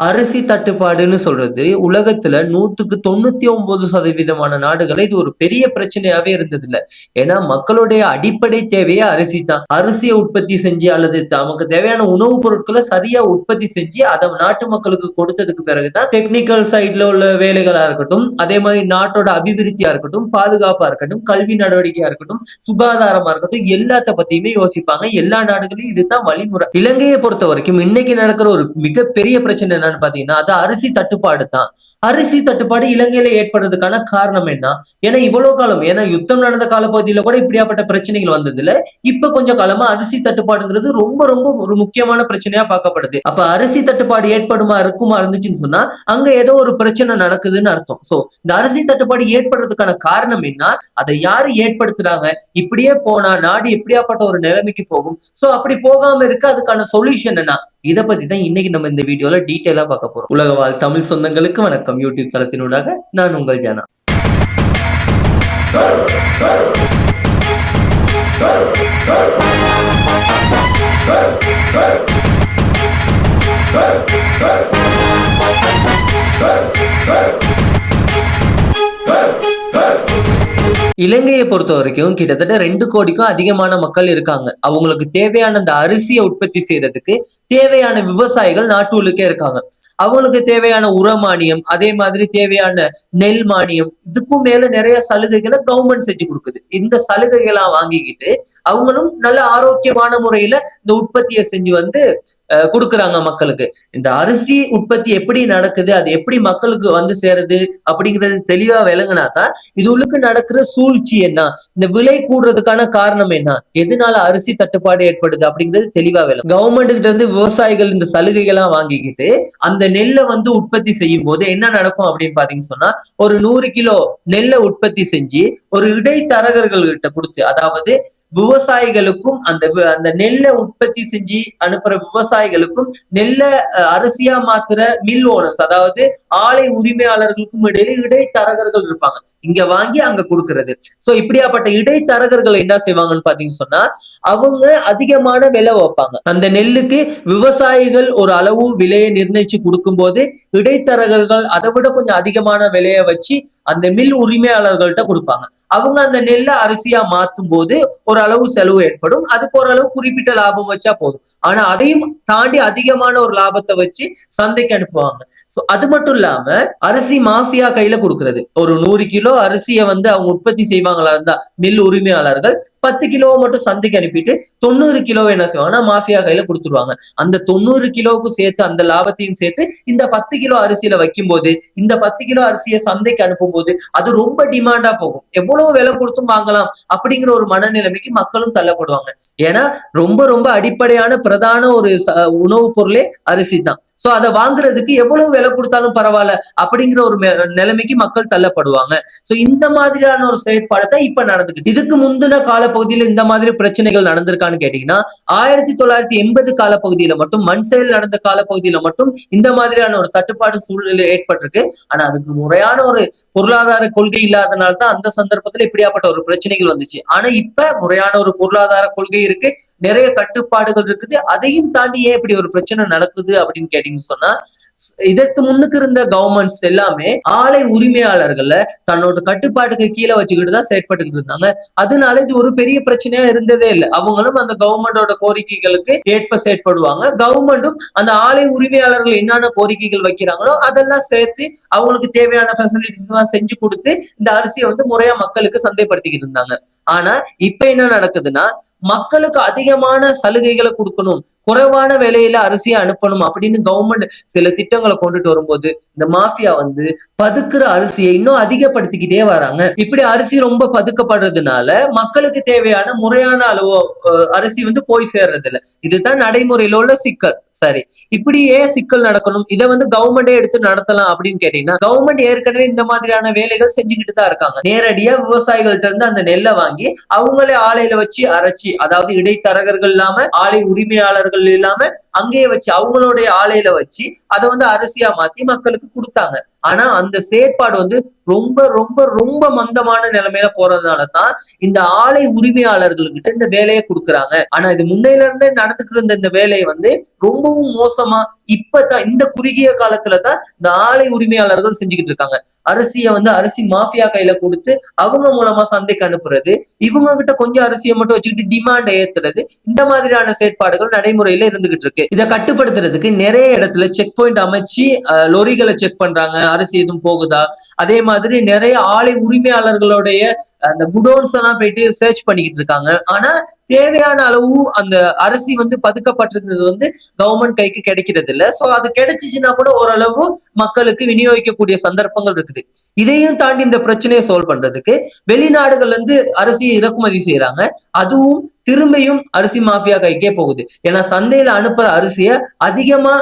அரிசி தட்டுப்பாடுன்னு சொல்றது உலகத்துல நூத்துக்கு தொண்ணூத்தி ஒன்பது சதவீதமான நாடுகளை இது ஒரு பெரிய பிரச்சனையாவே இருந்தது இல்ல ஏன்னா மக்களுடைய அடிப்படை தேவையே அரிசி தான் அரிசியை உற்பத்தி செஞ்சு அல்லது நமக்கு தேவையான உணவுப் பொருட்களை சரியா உற்பத்தி செஞ்சு அதை நாட்டு மக்களுக்கு கொடுத்ததுக்கு பிறகுதான் டெக்னிக்கல் சைட்ல உள்ள வேலைகளா இருக்கட்டும் அதே மாதிரி நாட்டோட அபிவிருத்தியா இருக்கட்டும் பாதுகாப்பா இருக்கட்டும் கல்வி நடவடிக்கையா இருக்கட்டும் சுகாதாரமா இருக்கட்டும் எல்லாத்த பத்தியுமே யோசிப்பாங்க. எல்லா நாடுகளையும் இதுதான் வழிமுறை. இலங்கையை பொறுத்த வரைக்கும் இன்னைக்கு நடக்கிற ஒரு மிகப்பெரிய பிரச்சனை என்னன்னு பாத்தீங்கன்னா அது அரிசி தட்டுப்பாடு தான். அரிசி தட்டுப்பாடு இலங்கையில ஏற்படுறதுக்கான காரணம் என்ன? ஏன்னா இவ்வளவு காலம் ஏன்னா யுத்தம் நடந்த காலப்பகுதியில கூட இப்படியாப்பட்ட பிரச்சனைகள் வந்தது இப்ப கொஞ்சம் காலமா அரிசி தட்டுப்பாடுங்கிறது ரொம்ப ரொம்ப ஒரு முக்கியமான பிரச்சனையா பார்க்கப்படுது. அப்ப அரிசி தட்டுப்பாடு ஏற்படுமா இருக்குமா இருந்துச்சுன்னு சொன்னா அங்க ஏதோ ஒரு பிரச்சனை நடக்குதுன்னு அர்த்தம். சோ இந்த அரிசி தட்டுப்பாடு ஏற்படுறதுக்கான காரணம் என்ன? அதை யாரு ஏற்படுத்துறாங்க? இப்படியே போனா நாடு எப்படியாப்பட்ட ஒரு நிலைமைக்கு போகும். சோ அப்படி போகாம இருக்க அதுக்கான சொல்யூஷன் என்ன? இதை பத்தி தான் இன்னைக்கு நம்ம இந்த வீடியோல டீட்டெயிலா பார்க்க போறோம். உலக வாழ் தமிழ் சொந்தங்களுக்கு வணக்கம். யூடியூப் தளத்தினூடாக நான் உங்கள் ஜனா. இலங்கையை பொறுத்த வரைக்கும் கிட்டத்தட்ட ரெண்டு கோடிக்கும் அதிகமான மக்கள் இருக்காங்க. அவங்களுக்கு தேவையான அந்த அரிசியை உற்பத்தி செய்யறதுக்கு தேவையான விவசாயிகள் நாட்டுகளுக்கே இருக்காங்க. அவங்களுக்கு தேவையான உர மானியம் அதே மாதிரி தேவையான நெல் மானியம் இதுக்கும் மேல நிறைய சலுகைகளை கவர்மெண்ட் செஞ்சு கொடுக்குது. இந்த சலுகைகளா வாங்கிக்கிட்டு அவங்களும் நல்ல ஆரோக்கியமான முறையில இந்த உற்பத்தியை செஞ்சு வந்து கொடுக்குறாங்க மக்களுக்கு. இந்த அரிசி உற்பத்தி எப்படி நடக்குது அது எப்படி மக்களுக்கு வந்து சேருது அப்படிங்கிறது தெளிவா விளங்கினா தான் இது உள்ளுக்கு நடக்கிற சூழ்ச்சி என்ன? இந்த விலை கூடுறதுக்கான காரணம் என்ன? எதனால அரிசி தட்டுப்பாடு ஏற்படுது அப்படிங்கிறது தெளிவா வேலை கவர்மெண்ட் கிட்ட இருந்து விவசாயிகள் இந்த சலுகைகள்லாம் வாங்கிக்கிட்டு அந்த நெல்லை வந்து உற்பத்தி செய்யும் போது என்ன நடக்கும் அப்படின்னு பாத்தீங்கன்னு சொன்னா ஒரு நூறு கிலோ நெல்லை உற்பத்தி செஞ்சு ஒரு இடைத்தரகர்கள் கிட்ட கொடுத்து அதாவது விவசாயிகளுக்கும் அந்த அந்த நெல்லை உற்பத்தி செஞ்சு அனுப்புற விவசாயிகளுக்கும் நெல்லை அரிசியா மாத்துற மில் ஓனர்ஸ் அதாவது ஆலை உரிமையாளர்களுக்கும் இடையில இடைத்தரகர்கள் இருப்பாங்க. இங்க வாங்கி அங்க கொடுக்கறது. சோ இப்படியாப்பட்ட இடைத்தரகர்கள் என்ன செய்வாங்கன்னு பாத்தீங்கன்னு சொன்னா அவங்க அதிகமான விலை வைப்பாங்க. அந்த நெல்லுக்கு விவசாயிகள் ஒரு அளவு விலையை நிர்ணயிச்சு கொடுக்கும்போது இடைத்தரகர்கள் அதை விட கொஞ்சம் அதிகமான விலையை வச்சு அந்த மில் உரிமையாளர்கள்ட்ட கொடுப்பாங்க. அவங்க அந்த நெல்லை அரிசியா மாத்தும் போது ஒரு ஓரளவு செலவு ஏற்படும். அதுக்கு ஓரளவு குறிப்பிட்ட லாபம் வச்சா போதும். ஆனா அதையும் தாண்டி அதிகமான ஒரு லாபத்தை வச்சு சந்தைக்கு அனுப்புவாங்க. சோ அது மட்டும் இல்லாம அரிசி மாஃபியா கையில கொடுக்கறது. ஒரு நூறு கிலோ அரிசியை வந்து அவங்க உற்பத்தி செய்வாங்களா இருந்தா மில் உரிமையாளர்கள் பத்து கிலோவை மட்டும் சந்தைக்கு அனுப்பிட்டு தொண்ணூறு கிலோ என்ன செய்வாங்கன்னா மாஃபியா கையில கொடுத்துருவாங்க. அந்த தொண்ணூறு கிலோவுக்கு சேர்த்து அந்த லாபத்தையும் சேர்த்து இந்த பத்து கிலோ அரிசியில வைக்கும் போது இந்த பத்து கிலோ அரிசியை சந்தைக்கு அனுப்பும் போது அது ரொம்ப டிமாண்டா போகும். எவ்வளவு விலை கொடுத்தும் வாங்கலாம் அப்படிங்கிற ஒரு மனநிலைமைக்கு மக்களும் தள்ளப்படுவாங்க. ஏன்னா ரொம்ப ரொம்ப அடிப்படையான பிரதான ஒரு உணவுப் பொருளே அரிசி தான். சோ அதை வாங்குறதுக்கு எவ்வளவு விலை கொடுத்தாலும் பரவாயில்ல அப்படிங்கிற ஒரு நிலைமைக்கு மக்கள் தள்ளப்படுவாங்க. சோ இந்த மாதிரியான ஒரு செயற்பாடு தான் இப்ப நடந்துக்கிட்டு இதுக்கு முந்தின காலப்பகுதியில இந்த மாதிரி பிரச்சனைகள் நடந்திருக்கான்னு கேட்டீங்கன்னா ஆயிரத்தி தொள்ளாயிரத்தி எண்பது காலப்பகுதியில மட்டும் மண் செயல் நடந்த காலப்பகுதியில மட்டும் இந்த மாதிரியான ஒரு தட்டுப்பாடு சூழ்நிலை ஏற்பட்டிருக்கு. ஆனா அதுக்கு முறையான ஒரு பொருளாதார கொள்கை இல்லாதனால தான் அந்த சந்தர்ப்பத்துல இப்படியாப்பட்ட ஒரு பிரச்சனைகள் வந்துச்சு. ஆனா இப்ப முறையான ஒரு பொருளாதார கொள்கை இருக்கு. நிறைய கட்டுப்பாடுகள் இருக்குது. அதையும் தாண்டி ஏன் இப்படி ஒரு பிரச்சனை நடக்குது அப்படின்னு கேட்டீங்கன்னு சொன்னா இதற்கு முன்னுக்கு இருந்த கவர்மெண்ட்ஸ் எல்லாமே ஆலை உரிமையாளர்கள தன்னோட கட்டுப்பாட்டுக்கு கீழே வச்சுக்கிட்டு தான் செயற்பட்டுக்கிட்டு இருந்தாங்க. அதனால இது ஒரு பெரிய பிரச்சனையா இருந்ததே இல்லை. அவங்களும் அந்த கவர்மெண்டோட கோரிக்கைகளுக்கு ஏற்ப செயற்படுவாங்க. கவர்மெண்டும் அந்த ஆலை உரிமையாளர்கள் என்னென்ன கோரிக்கைகள் வைக்கிறாங்களோ அதெல்லாம் சேர்த்து அவங்களுக்கு தேவையான ஃபெசிலிட்டிஸ் எல்லாம் செஞ்சு கொடுத்து இந்த அரிசியை வந்து முறையா மக்களுக்கு சந்தைப்படுத்திக்கிட்டு இருந்தாங்க. ஆனா இப்ப என்ன நடக்குதுன்னா மக்களுக்கு அதிகமான சலுகைகளை கொடுக்கணும். குறைவான விலையில அரிசியை அனுப்பணும் அப்படின்னு கவர்மெண்ட் சில திட்டங்களை கொண்டுட்டு வரும்போது இந்த மாஃபியா வந்து பதுக்குற அரிசியை இன்னும் அதிகப்படுத்திக்கிட்டே வராங்க. இப்படி அரிசி ரொம்ப பதுக்கப்படுறதுனால மக்களுக்கு தேவையான முறையான அளவு அரிசி வந்து போய் சேர்றது இல்ல இதுதான் நடைமுறையில உள்ள சிக்கல். சரி. இப்படி ஏன் சிக்கல் நடக்கணும்? இதை வந்து கவர்மெண்டே எடுத்து நடத்தலாம் அப்படின்னு கேட்டீங்கன்னா கவர்மெண்ட் ஏற்கனவே இந்த மாதிரியான வேலைகள் செஞ்சுக்கிட்டு தான் இருக்காங்க. நேரடியா விவசாயிகள்ட்ட இருந்து அந்த நெல்லை வாங்கி அவங்களே ஆலையில வச்சு அரைச்சி அதாவது இடைத்தரகர்கள் இல்லாம ஆலை உரிமையாளர்கள் இல்லாம அங்கேயே வச்சு அவங்களுடைய ஆலையில வச்சு அதை வந்து அரிசியா மாத்தி மக்களுக்கு கொடுத்தாங்க. ஆனா அந்த செயற்பாடு வந்து ரொம்ப ரொம்ப ரொம்ப மந்தமான நிலைமையில போறதுனால தான் இந்த ஆலை உரிமையாளர்கள்கிட்ட இந்த வேலையை கொடுக்குறாங்க. ஆனா இது முன்னையில இருந்தே நடந்துட்டு இருந்த இந்த வேலையை வந்து ரொம்பவும் மோசமா இப்பதான் இந்த குறுகிய காலத்துல தான் இந்த ஆலை உரிமையாளர்கள் செஞ்சுக்கிட்டு இருக்காங்க. அரிசியை வந்து அரிசி மாஃபியா கையில கொடுத்து அவங்க மூலமா சந்தைக்கு அனுப்புறது இவங்க கிட்ட கொஞ்சம் அரிசியை மட்டும் வச்சுக்கிட்டு டிமாண்ட் ஏத்துறது இந்த மாதிரியான செயற்பாடுகள் நடைமுறையில இருந்துகிட்டு இருக்கு. இதை கட்டுப்படுத்துறதுக்கு நிறைய இடத்துல செக் பாயிண்ட் அமைச்சு லொரிகளை செக் பண்றாங்க. அரிசி எதுவும் போகுதா? அதே மாதிரி நிறைய ஆலை உரிமையாளர்களுடைய அந்த குடோன்ஸ் எல்லாம் போயிட்டு சர்ச் பண்ணிக்கிட்டு இருக்காங்க. ஆனா தேவையான அளவு அந்த அரிசி வந்து பதுக்கப்பட்டிருந்தது வந்து கவர்மெண்ட் கைக்கு கிடைக்கிறது இல்ல சோ அது கிடைச்சிச்சுன்னா கூட ஓரளவு மக்களுக்கு விநியோகிக்கக்கூடிய சந்தர்ப்பங்கள் இருக்குது. இதையும் தாண்டி இந்த பிரச்சனையை சால்வ் பண்றதுக்கு வெளிநாடுகள்ல இருந்து அரிசியை இறக்குமதி செய்யறாங்க. அதுவும் திரும்பியும் அரிசி மாஃபியா கைக்கே போகுது. ஏன்னா சந்தையில அனுப்புற அரிசியை அதிகமா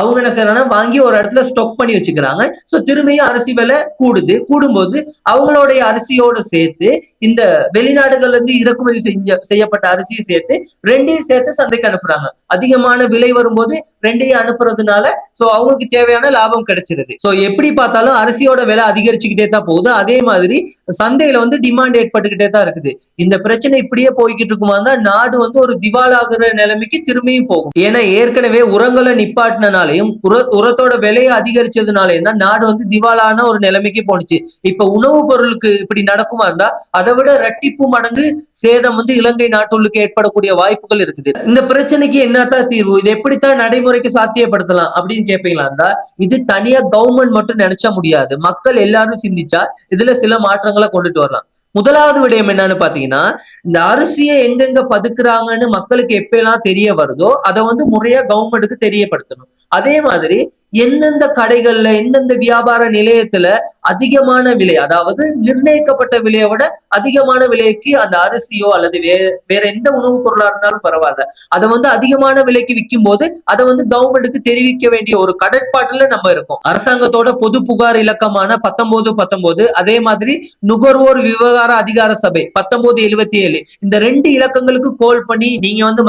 அவங்க என்ன செய்யறாங்கன்னா வாங்கி ஒரு இடத்துல ஸ்டாக் பண்ணி வச்சுக்கிறாங்க. ஸோ திரும்பியும் அரிசி விலை கூடுது. கூடும்போது அவங்களுடைய அரிசியோட சேர்த்து இந்த வெளிநாடுகள்ல இருந்து இறக்குமதி செஞ்ச செய்யப்பட்ட அரிசியை சேர்த்து ரெண்டையும் சேர்த்து சந்தைக்கு அனுப்புறாங்க. அதிகமான விலை வரும்போது ரெண்டையும் அனுப்புறதுனால சோ அவங்களுக்கு தேவையான லாபம் கிடைச்சிருது. ஸோ எப்படி பார்த்தாலும் அரிசியோட விலை அதிகரிச்சுக்கிட்டே தான் போகுது. அதே மாதிரி சந்தையில வந்து டிமாண்ட் ஏற்பட்டுக்கிட்டே தான் இருக்குது. இந்த பிரச்சனை இப்படியே போய்கிட்டு இருக்குமா தான் நாடு வந்து ஒரு திவாலாகிற நிலைமைக்கு திரும்பியும் போகும். ஏன்னா ஏற்கனவே உரங்களை நிப்பாட்டினால உர உரத்தோட விலையை அதிகரிச்சதுனாலையும் தான் நாடு வந்து திவாலான ஒரு நிலைமைக்கு போணுச்சு. இப்ப உணவு பொருளுக்கு இப்படி நடக்குமா இருந்தா அதை விட ரெட்டிப்பு மடங்கு சேதம் வந்து இலங்கை நாட்டுள்ளுக்கு ஏற்படக்கூடிய வாய்ப்புகள் இருக்குது. இந்த பிரச்சனைக்கு என்னத்தான் தீர்வு? இது எப்படித்தான் நடைமுறைக்கு சாத்தியப்படுத்தலாம் அப்படின்னு கேட்பீங்களா இருந்தா இது தனியா கவர்மெண்ட் மட்டும் நினைச்சா முடியாது. மக்கள் எல்லாரும் சிந்திச்சா இதுல சில மாற்றங்களை கொண்டுட்டு வரலாம். முதலாவது விடயம் என்னன்னு பாத்தீங்கன்னா இந்த அரிசியை எங்கெங்க பதுக்குறாங்கன்னு மக்களுக்கு எப்பெல்லாம் தெரிய வருதோ அதை வந்து முறையா கவர்மெண்ட்டுக்கு தெரியப்படுத்தணும். அதே மாதிரி எந்தெந்த கடைகள்ல எந்தெந்த வியாபார நிலையத்துல அதிகமான விலை அதாவது நிர்ணயிக்கப்பட்ட விலையை விட அதிகமான விலைக்கு அந்த அரிசியோ அல்லது வே வேற எந்த உணவுப் பொருளா இருந்தாலும் பரவாயில்ல. அதை வந்து அதிகமான விலைக்கு விற்கும் போது அதை வந்து கவர்மெண்ட்டுக்கு தெரிவிக்க வேண்டிய ஒரு கடற்பாட்டுல நம்ம இருக்கோம். அரசாங்கத்தோட பொது புகார் இலக்கமான பத்தொன்பது பத்தொன்பது அதே மாதிரி நுகர்வோர் விவகார அதிகார அதிகார சபை பத்தொன்பது எழுபத்தி ஏழு. இந்த ரெண்டு இலக்கங்களுக்கு கோல் பண்ணி நீங்க வந்து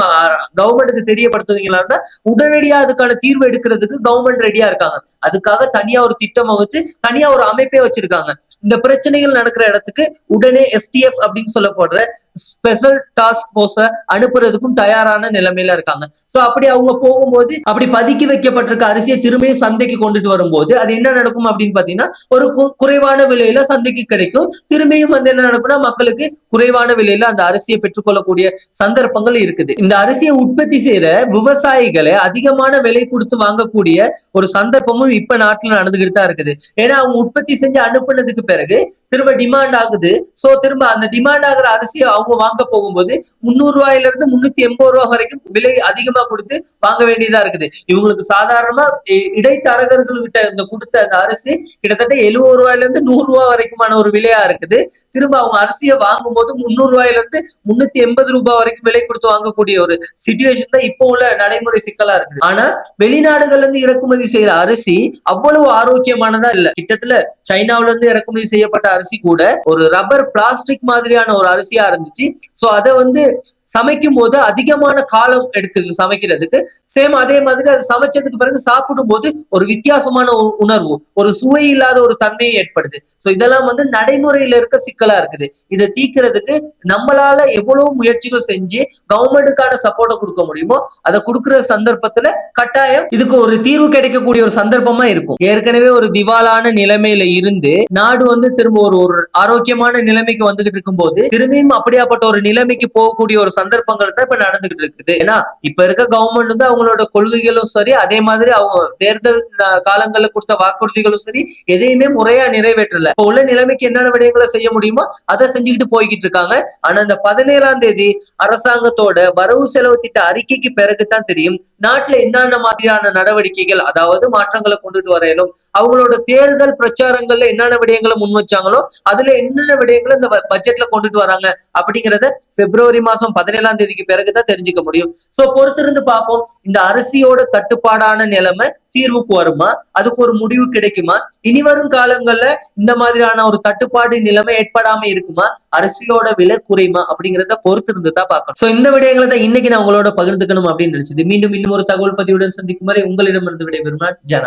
கவர்மெண்ட்டுக்கு தெரியப்படுத்துவீங்களா உடனடியா அதுக்கான தீர்வு எடுக்கிறதுக்கு கவர்மெண்ட் ரெடியா இருக்காங்க. அதுக்காக தனியா ஒரு திட்டம் வகுத்து தனியா ஒரு அமைப்பே வச்சிருக்காங்க. இந்த பிரச்சனைகள் நடக்கிற இடத்துக்கு உடனே எஸ்டிஎஃப் அப்படின்னு சொல்லப்படுற ஸ்பெஷல் டாஸ்க் போர்ஸ அனுப்புறதுக்கும் தயாரான நிலைமையில இருக்காங்க. சோ அப்படி அவங்க போகும்போது அப்படி பதுக்கி வைக்கப்பட்டிருக்க அரிசியை திரும்பியும் சந்தைக்கு கொண்டுட்டு வரும்போது அது என்ன நடக்கும் அப்படின்னு பாத்தீங்கன்னா ஒரு குறைவான விலையில சந்தைக்கு கிடைக்கும். திரும்பியும் வந்து என்ன அனுப்புனா மக்களுக்கு குறைவான விலையில அந்த அரிசியை பெற்றுக்கொள்ளக்கூடிய சந்தர்ப்பங்கள் இருக்குது. இந்த அரிசியை உற்பத்தி செய்யற விவசாயிகளை அதிகமான விலை கொடுத்து வாங்கக்கூடிய ஒரு சந்தர்ப்பமும் இப்ப நாட்டுல நடந்துகிட்டு தான் இருக்குது. ஏன்னா அவங்க உற்பத்தி செஞ்சு அனுப்புனதுக்கு பிறகு திரும்ப டிமாண்ட் ஆகுது. சோ திரும்ப அந்த டிமாண்ட் ஆகிற அரிசியை அவங்க வாங்க போகும்போது முந்நூறு ரூபாயில இருந்து முன்னூத்தி எண்பது ரூபாய் வரைக்கும் விலை அதிகமா கொடுத்து வாங்க வேண்டியதா இருக்குது. இவங்களுக்கு சாதாரணமா இ- இடைத்தரகர்கள் கிட்ட இந்த கொடுத்த அந்த அரிசி கிட்டத்தட்ட எழுபது ரூபாயில இருந்து நூறு ரூபாய் வரைக்குமான ஒரு விலையா இருக்குது. திரும்ப அவங்க அரிசியை வாங்கும்போது முந்நூறு ரூபாயில இருந்து முன்னூத்தி எண்பது ரூபாய் வரைக்கும் விலை கொடுத்து வாங்கக்கூடிய ஒரு சுச்சுவேஷன் தான் இப்போ உள்ள நடைமுறை சிக்கலா இருக்குது. ஆனா வெளிநாடுகள்ல இருந்து இறக்குமதி செய்யற அரிசி அவ்வளவு ஆரோக்கியமானதா இல்ல. கிட்டத்துல சைனாவுல இருந்து இறக்குமதி செய்யப்பட்ட அரிசி கூட ஒரு ரப்பர் பிளாஸ்டிக் மாதிரியான ஒரு அரிசியா இருந்துச்சு. சோ அதை வந்து சமைக்கும் போது அதிகமான காலம் எடுக்குது சமைக்கிறதுக்கு. சேம் அதே மாதிரி அது சமைச்சதுக்கு பிறகு சாப்பிடும் போது ஒரு வித்தியாசமான உணர்வு ஒரு சுவை இல்லாத ஒரு தன்மையை ஏற்படுது. சோ இதெல்லாம் வந்து நடைமுறையில இருக்க சிக்கலா இருக்குது. இதை தீர்க்கிறதுக்கு நம்மளால எவ்வளவு முயற்சிகள் செஞ்சு கவர்மெண்ட்டுக்கான சப்போர்ட்டை கொடுக்க முடியுமோ அதை கொடுக்கிற சந்தர்ப்பத்துல கட்டாயம் இதுக்கு ஒரு தீர்வு கிடைக்கக்கூடிய ஒரு சந்தர்ப்பமா இருக்கும். ஏற்கனவே ஒரு திவாலான நிலைமையில இருந்து நாடு வந்து திரும்ப ஒரு ஒரு ஆரோக்கியமான நிலைமைக்கு வந்துகிட்டு இருக்கும்போது திரும்பியும் அப்படியாப்பட்ட ஒரு நிலைமைக்கு போகக்கூடிய ஒரு சந்தர்ப்பங்கள் தான் இப்ப நடந்துகிட்டு இருக்குது. ஏன்னா இப்ப இருக்க கவர்மெண்ட் வந்து அவங்களோட கொள்கைகளும் சரி அதே மாதிரி அவங்க தேர்தல் காலங்களில் கொடுத்த வாக்குறுதிகளும் சரி எதையுமே முறையா நிறைவேற்றல. இப்ப உள்ள நிலைமைக்கு என்னென்ன விடயங்களை செய்ய முடியுமோ அதை செஞ்சுக்கிட்டு போய்கிட்டு இருக்காங்க. ஆனா இந்த பதினேழாம் தேதி அரசாங்கத்தோட வரவு செலவு திட்ட அறிக்கைக்கு பிறகுதான் தெரியும். நாட்டுல என்னென்ன மாதிரியான நடவடிக்கைகள் அதாவது மாற்றங்களை கொண்டுட்டு வரையிலும் அவங்களோட தேர்தல் பிரச்சாரங்கள்ல என்னென்ன விடயங்களை முன் வச்சாங்களோ அதுல என்னென்ன விடயங்களை இந்த பட்ஜெட்ல கொண்டுட்டு வராங்க அப்படிங்கறத பிப்ரவரி மாசம் பதினேழாம் தேதிக்கு பிறகுதான் தெரிஞ்சுக்க முடியும். சோ பொறுத்திருந்து பார்ப்போம் இந்த அரிசியோட தட்டுப்பாடான நிலைமை தீர்வுக்கு வருமா? அதுக்கு ஒரு முடிவு கிடைக்குமா? இனி வரும் காலங்கள்ல இந்த மாதிரியான ஒரு தட்டுப்பாடு நிலைமை ஏற்படாம இருக்குமா? அரிசியோட விலை குறையுமா? அப்படிங்கிறத பொறுத்திருந்து தான் பார்க்கணும். சோ இந்த விடயங்களை தான் இன்னைக்கு நான் உங்களோட பகிர்ந்துக்கணும் அப்படின்னு நினைச்சது. மீண்டும் இன்னும் ஒரு தகவல் பதிவுடன் சந்திக்கும் வரை உங்களிடமிருந்து விடைபெறும் நான் ஜனா.